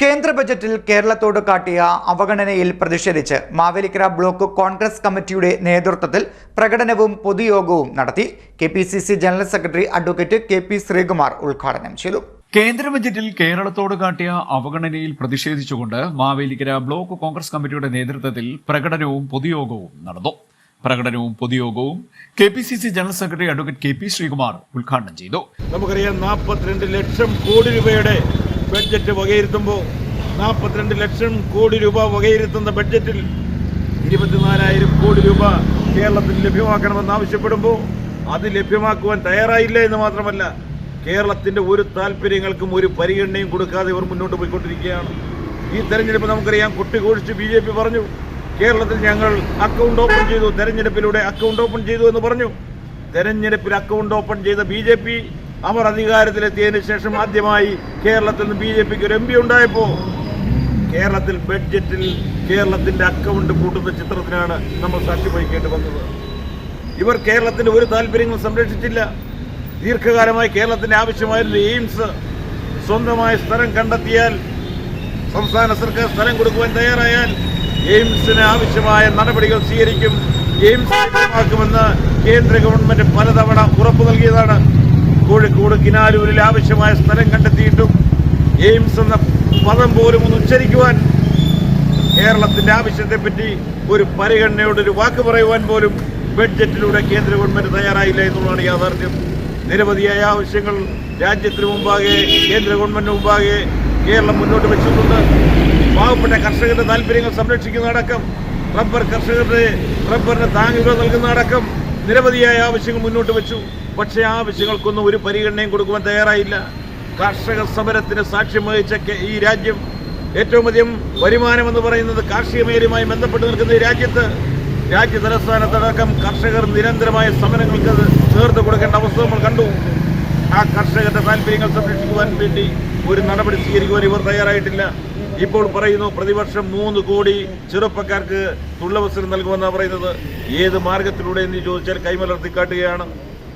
കേന്ദ്ര ബജറ്റിൽ കേരളത്തോട് കാട്ടിയ അവഗണനയിൽ പ്രതിഷേധിച്ച് മാവേലിക്കര ബ്ലോക്ക് കോൺഗ്രസ് കമ്മിറ്റിയുടെ നേതൃത്വത്തിൽ പ്രകടനവും പൊതുയോഗവും നടത്തി K P C C general secretary advocate K P Sreekumar ഉദ്ഘാടനം ചെയ്തു. കേന്ദ്ര ബജറ്റിൽ കേരളത്തോട് കാട്ടിയ അവഗണനയിൽ പ്രതിഷേധിച്ചുകൊണ്ട് മാവേലിക്കര ബ്ലോക്ക് കോൺഗ്രസ് കമ്മിറ്റിയുടെ നേതൃത്വത്തിൽ പ്രകടനവും പൊതുയോഗവും നടന്നു. പ്രകടനവും പൊതുയോഗവും K P C C general secretary advocate K P Sreekumar ഉദ്ഘാടനം ചെയ്തു. നമുക്കറിയാം നാൽപ്പത്തിരണ്ട് ലക്ഷം കോടി രൂപയുടെ ബഡ്ജറ്റ് വകയിരുത്തുമ്പോൾ നാൽപ്പത്തിരണ്ട് ലക്ഷം കോടി രൂപ വകയിരുത്തുന്ന ബഡ്ജറ്റിൽ ഇരുപത്തിനാലായിരം കോടി രൂപ കേരളത്തിൽ ലഭ്യമാക്കണമെന്ന് ആവശ്യപ്പെടുമ്പോൾ അത് ലഭ്യമാക്കുവാൻ തയ്യാറായില്ല എന്ന് മാത്രമല്ല കേരളത്തിന്റെ ഒരു താല്പര്യങ്ങൾക്കും ഒരു പരിഗണനയും കൊടുക്കാതെ ഇവർ മുന്നോട്ട് പോയിക്കൊണ്ടിരിക്കുകയാണ്. ഈ തെരഞ്ഞെടുപ്പ് നമുക്കറിയാം കൊട്ടിഘോഷിച്ച് ബി ജെ പി പറഞ്ഞു കേരളത്തിൽ ഞങ്ങൾ അക്കൗണ്ട് ഓപ്പൺ ചെയ്തു തെരഞ്ഞെടുപ്പിലൂടെ അക്കൗണ്ട് ഓപ്പൺ ചെയ്തു എന്ന് പറഞ്ഞു. തെരഞ്ഞെടുപ്പിൽ അക്കൗണ്ട് ഓപ്പൺ ചെയ്ത ബി ജെ പി അവർ അധികാരത്തിലെത്തിയതിനു ശേഷം ആദ്യമായി കേരളത്തിൽ നിന്ന് ബി ജെ പിക്ക് ഒരു എം പി ഉണ്ടായപ്പോൾ കേരളത്തിൽ ബഡ്ജറ്റിൽ കേരളത്തിന്റെ അക്കൗണ്ട് കൂട്ടുന്ന ചിത്രത്തിനാണ് നമ്മൾ സാക്ഷി വഹിക്കേണ്ടി വന്നത്. ഇവർ കേരളത്തിന്റെ ഒരു താല്പര്യങ്ങളും സംരക്ഷിച്ചില്ല. ദീർഘകാലമായി കേരളത്തിന് ആവശ്യമായിരുന്ന എയിംസ് സ്വന്തമായ സ്ഥലം കണ്ടെത്തിയാൽ സംസ്ഥാന സർക്കാർ സ്ഥലം കൊടുക്കുവാൻ തയ്യാറായാൽ എയിംസിന് ആവശ്യമായ നടപടികൾ സ്വീകരിക്കും. എയിംസ് ലഭ്യമാക്കുമെന്ന് കേന്ദ്ര ഗവൺമെന്റ് പലതവണ ഉറപ്പു നൽകിയതാണ്. കോഴിക്കോട് കിനാലൂരിൽ ആവശ്യമായ സ്ഥലം കണ്ടെത്തിയിട്ടും എയിംസ് എന്ന പദം പോലും ഒന്ന് ഉച്ചരിക്കുവാൻ കേരളത്തിന്റെ ആവശ്യത്തെപ്പറ്റി ഒരു പരിഗണനയോട് ഒരു വാക്ക് പറയുവാൻ പോലും ബഡ്ജറ്റിലൂടെ കേന്ദ്ര ഗവൺമെന്റ് തയ്യാറായില്ല എന്നുള്ളതാണ് യാഥാർത്ഥ്യം. നിരവധിയായ ആവശ്യങ്ങൾ രാജ്യത്തിന് മുമ്പാകെ കേന്ദ്ര ഗവൺമെന്റിന് മുമ്പാകെ കേരളം മുന്നോട്ട് വെച്ചിട്ടുണ്ട്. പാവപ്പെട്ട കർഷകരുടെ താല്പര്യങ്ങൾ സംരക്ഷിക്കുന്നതടക്കം റബ്ബർ കർഷകരുടെ റബ്ബറിന് നൽകുന്ന നൽകുന്നതടക്കം നിരവധിയായ ആവശ്യങ്ങൾ മുന്നോട്ട് വെച്ചു. പക്ഷേ ആ ആവശ്യങ്ങൾക്കൊന്നും ഒരു പരിഗണനയും കൊടുക്കുവാൻ തയ്യാറായില്ല. കർഷക സമരത്തിന് സാക്ഷ്യം വഹിച്ച ഈ രാജ്യം ഏറ്റവും അധികം വരുമാനം എന്ന് പറയുന്നത് കാർഷിക മേഖലയുമായി ബന്ധപ്പെട്ട് നിൽക്കുന്ന ഈ രാജ്യത്ത് രാജ്യ തലസ്ഥാനത്തടക്കം കർഷകർ നിരന്തരമായ സമരങ്ങൾക്ക് നേതൃത്വം കൊടുക്കേണ്ട അവസ്ഥ നമ്മൾ കണ്ടു. ആ കർഷകരുടെ താല്പര്യങ്ങൾ സംരക്ഷിക്കുവാൻ വേണ്ടി ഒരു നടപടി സ്വീകരിക്കുവാൻ ഇവർ തയ്യാറായിട്ടില്ല. ഇപ്പോൾ പറയുന്നു പ്രതിവർഷം മൂന്ന് കോടി ചെറുപ്പക്കാർക്ക് തൊഴിലവസരം നൽകുമെന്നാണ് പറയുന്നത്. ഏത് മാർഗത്തിലൂടെ എന്ന് ചോദിച്ചാൽ കൈമലർത്തി കാട്ടുകയാണ്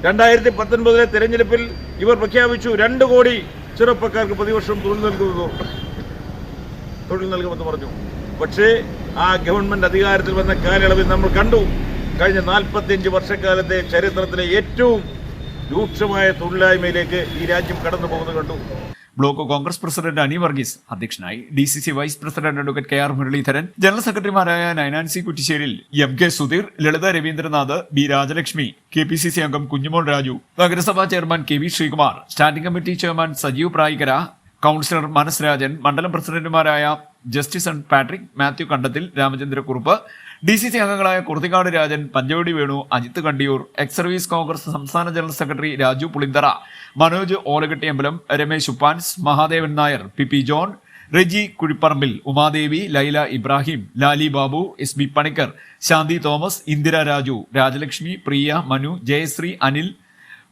രണ്ടായിരത്തി പത്തൊൻപതിലെ തെരഞ്ഞെടുപ്പിൽ ഇവർ പ്രഖ്യാപിച്ചു രണ്ട് കോടി ചെറുപ്പക്കാർക്ക് പ്രതിവർഷം തൊഴിൽ നൽകുന്നു. തൊഴിൽ നൽകുമെന്ന് പറഞ്ഞു. പക്ഷേ ആ ഗവൺമെന്റ് അധികാരത്തിൽ വന്ന കാലയളവിൽ നമ്മൾ കണ്ടു. കഴിഞ്ഞ നാൽപ്പത്തിയഞ്ച് വർഷക്കാലത്തെ ചരിത്രത്തിലെ ഏറ്റവും രൂക്ഷമായ തൊഴിലില്ലായ്മയിലേക്ക് ഈ രാജ്യം കടന്നു പോകുന്നത് കണ്ടു. ബ്ലോക്ക് കോൺഗ്രസ് പ്രസിഡന്റ് അനി വർഗീസ് അധ്യക്ഷനായി D C C vice president advocate K R Muraleedharan general സെക്രട്ടറിമാരായ Nayanancy Kuttisseril M K Sudheer Lalitha Raveendranath B Rajalakshmi K P C C അംഗം കുഞ്ഞുമോൾ രാജു നഗരസഭാ chairman K V Sreekumar standing committee chairman Sajeev Prayikkara councillor Manas Rajan മണ്ഡലം പ്രസിഡന്റുമാരായ justice N Patrick Mathew Kandathil Ramachandrakurup D C C അംഗങ്ങളായ Kurathikad Rajan Panchavadi Venu Ajith Kandiyoor ex service Congress സംസ്ഥാന general secretary Raju Pulinthara Manoj Olakettiyambalam Ramesh ഉപ്പാൻസ് Mahadevan Nair P P John Reji Kuzhipparambil Umadevi Laila Ibrahim Lali Babu S B Panicker Santhi Thomas Indira Raju Rajalakshmi Priya Manu Jayasree Anil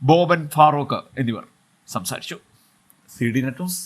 Boban Farooq എന്നിവർ സംസാരിച്ചു. C D net news